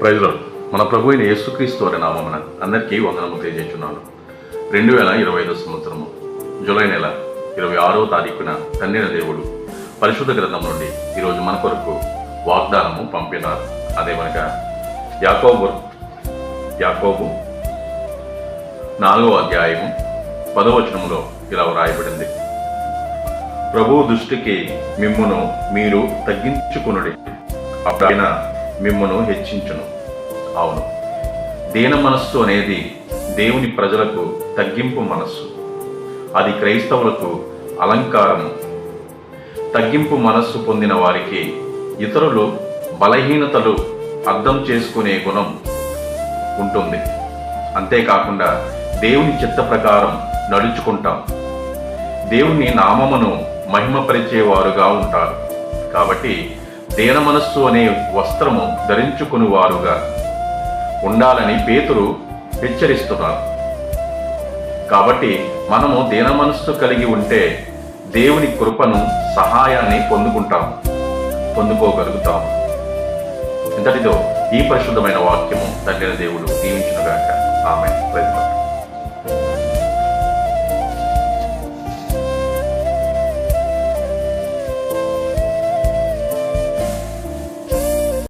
ప్రజలు మన ప్రభు అయిన యేసుక్రీస్తు వారి నామమున అందరికీ వందనము తెలియజేస్తున్నాను. రెండు వేల ఇరవై ఐదో సంవత్సరము జూలై నెల ఇరవై ఆరో తారీఖున తండ్రిన దేవుడు పరిశుద్ధ గ్రంథం నుండి ఈరోజు మన కొరకు వాగ్దానము పంపినారు. అదేమనగా యాకోబు యాకోబు నాలుగో అధ్యాయము పదవచనంలో ఇలా వ్రాయబడింది. ప్రభువు దృష్టికి మిమ్మును మీరు తగ్గించుకునుడి. అప్పుడైన మిమ్మను హెచ్చించును. అవును. దీన మనస్సు అనేది దేవుని ప్రజలకు తగ్గింపు మనస్సు. అది క్రైస్తవులకు అలంకారము. తగ్గింపు మనస్సు పొందిన వారికి ఇతరులు బలహీనతలు అర్థం చేసుకునే గుణం ఉంటుంది. అంతేకాకుండా దేవుని చిత్త ప్రకారం నడుచుకుంటాం. దేవుని నామమును మహిమపరిచేవారుగా ఉంటారు. కాబట్టి దీన మనస్సు అనే వస్త్రము ధరించుకునివారుగా. ఉండాలని పేతురు హెచ్చరిస్తున్నారు. కాబట్టి మనము దీన మనస్సు కలిగి ఉంటే దేవుని కృపను సహాయాన్ని పొందుకుంటాము పొందుకోగలుగుతాము. ఇంతటితో ఈ పరిశుద్ధమైన వాక్యము తగ్గిన దేవుడు దీవించునుగాక. ఆమె ప్రతి